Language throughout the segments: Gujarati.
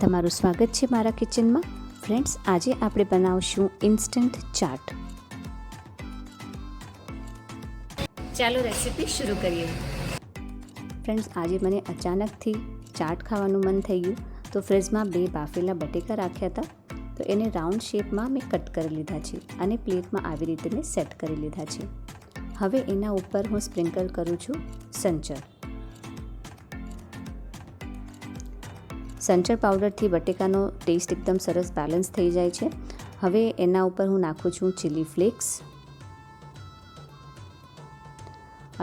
તમારું સ્વાગત છે મારા કિચનમાં. ફ્રેન્ડ્સ આજે આપણે બનાવશું ઇન્સ્ટન્ટ ચાટ. ચાલો રેસીપી શરૂ કરીએ. ફ્રેન્ડ્સ આજે મને અચાનકથી ચાટ ખાવાનું મન થઈ ગયું. તો ફ્રીજમાં બે બાફેલા બટેકા રાખ્યા હતા. તો એને રાઉન્ડ શેપમાં મેં કટ કરી લીધા છે અને પ્લેટમાં આવી રીતે મેં સેટ કરી લીધા છે. હવે એના ઉપર હું સ્પ્રિંકલ કરું છું સંચર. સંચર પાવડરથી બટેકાનો ટેસ્ટ એકદમ સરસ બેલેન્સ થઈ જાય છે. હવે એના ઉપર હું નાખું છું ચીલી ફ્લેક્સ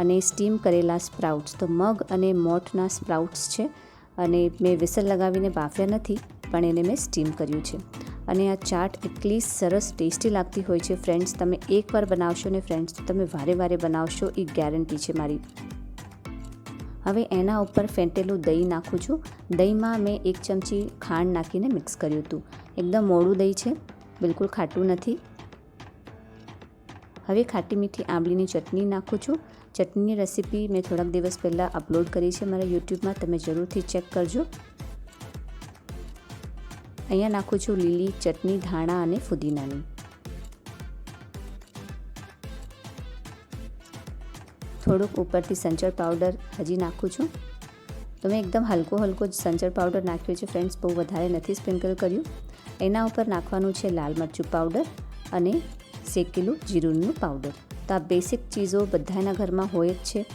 અને સ્ટીમ કરેલા સ્પ્રાઉટ્સ તો મગ અને મોઠના સ્પ્રાઉટ્સ છે અને મેં વિસલ લગાવીને બાફ્યા નથી, પણ એને મેં સ્ટીમ કર્યું છે. અને આ ચાટ એટલી સરસ ટેસ્ટી લાગતી હોય છે ફ્રેન્ડ્સ તમે એકવાર બનાવશો ને ફ્રેન્ડ્સ તમે વારે વારે બનાવશો, એ ગેરંટી છે મારી. હવે એના ઉપર ફેંટેલું દહીં નાખું છું. દહીંમાં મેં એક ચમચી ખાંડ નાખીને મિક્સ કર્યું હતું. એકદમ મોડું દહીં છે, બિલકુલ ખાટું નથી. હવે ખાટી મીઠી આંબલીની ચટણી નાખું છું. ચટણીની રેસીપી મેં થોડાક દિવસ પહેલાં અપલોડ કરી છે મારા યુટ્યુબમાં, તમે જરૂરથી ચેક કરજો. અહીંયા નાખું છું લીલી ચટણી, ધાણા અને ફુદીનાની. થોડુંક ઉપરથી સંચળ પાવડર હજી નાખું છું. તો મેં એકદમ હલકો હલકો જ સંચળ પાવડર નાખ્યો છે ફ્રેન્ડ્સ, બહુ વધારે નથી સ્પ્રિંકલ કર્યું. એના ઉપર નાખવાનું છે લાલ મરચું પાવડર અને શેકેલું જીરુંનું પાવડર. તો આ બેસિક ચીજો બધાના ઘરમાં હોય જ છે.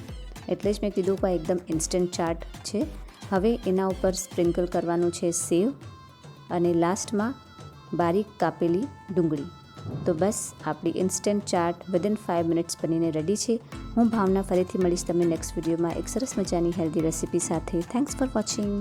એટલે જ મેં કીધું કે આ એકદમ ઇન્સ્ટન્ટ ચાટ છે. હવે એના ઉપર સ્પ્રિંકલ કરવાનું છે સેવ અને લાસ્ટમાં બારીક કાપેલી ડુંગળી. તો બસ, આપણી instant chaat within five minutes બનીને રેડી છે. હું ભાવના ફરીથી મળીશ તમને નેક્સ્ટ વિડીયોમાં એક સરસ મજાની હેલ્ધી રેસીપી સાથે. Thanks for watching